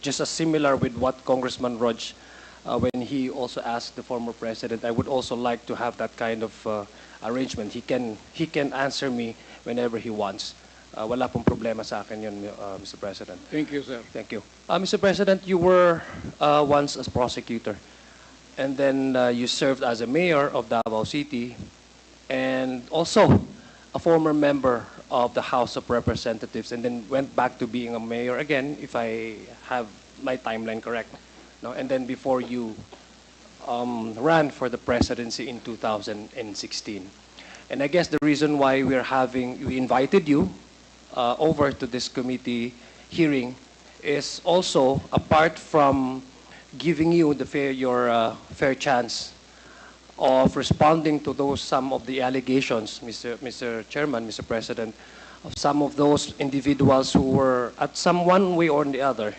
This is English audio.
just as similar with what Congressman Rog, uh, when he also asked the former president, I would also like to have that kind of uh, arrangement. He can, he can answer me whenever he wants. Uh, wala pong problema sa akin yun, uh, Mr. President. Thank you, sir. Thank you. Uh, Mr. President, you were uh, once a prosecutor, and then uh, you served as a mayor of Davao City, and also a former member of the House of Representatives, and then went back to being a mayor again, if I have my timeline correct. No? And then before you um, ran for the presidency in 2016. And I guess the reason why we're having, we invited you uh, over to this committee hearing is also apart from giving you the fair, your uh, fair chance of responding to those, some of the allegations, Mr. Mr. Chairman, Mr. President, of some of those individuals who were at some one way or the other